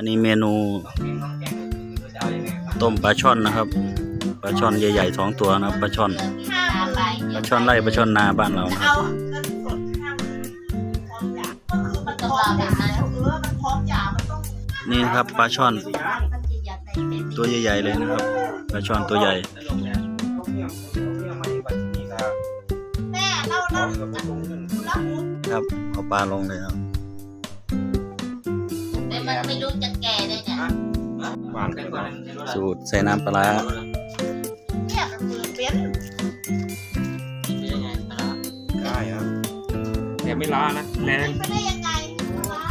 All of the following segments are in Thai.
อันนี้เมนูต้มปลาช่อนนะครับ ปลาช่อนใหญ่ๆสองตัวนะครับปลาช่อนข้าวอะไรปลาช่อนไร่ปลาช่อนนาบ้านเรานะครับเอาเงินสดข้ามพร้อมจ่ายก็คือมันพร้อมจ่ายเออมันพร้อมจ่ายมันต้องนี่นะครับปลาช่อนมันจะอยากได้เป็นตัวใหญ่ๆเลยนะครับปลาช่อนตัวใหญ่แม่เราเราเราหูครับเอาปลาลงเลยครับแต่ มันไม่รู้จะแก่ได้เนี่ยสูตรใส่น้ำปลาร้าเนี่ยมันคือเปลี่ยนได้ครับแต่ไม่ล้านะแรงไปได้ยังไงวะ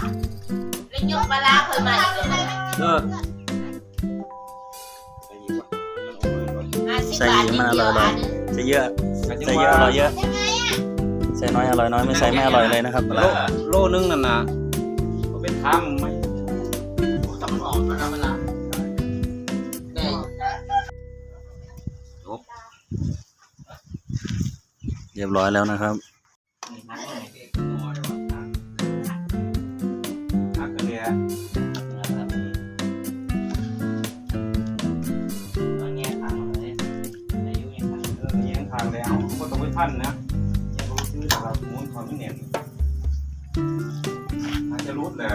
แล้วยกปลาร้าเคยมาอีกเลยเออห้าสิบใส่บาทเยอะนิดมันอเดีร่ยอวยเลอัยนนึงใส่เยอะใส่เยอะอร่อยเยอะยังไงอะใส่น้อยอร่อยน้อยไม่ใส่ไม่อร่อยเลยนะครับปลาโลร้าโลนึงนั่นนะก็เป็นทางไหม ต้องหอมนะเวลาแต่เรียบร้อยแล้วนะครับทางกันเลยอะอยงทางแล้วก็ต้องไปพันนะแยงรู้ซื้อแต่ละม้วนความไม่เนียนอาจจะรุดเลย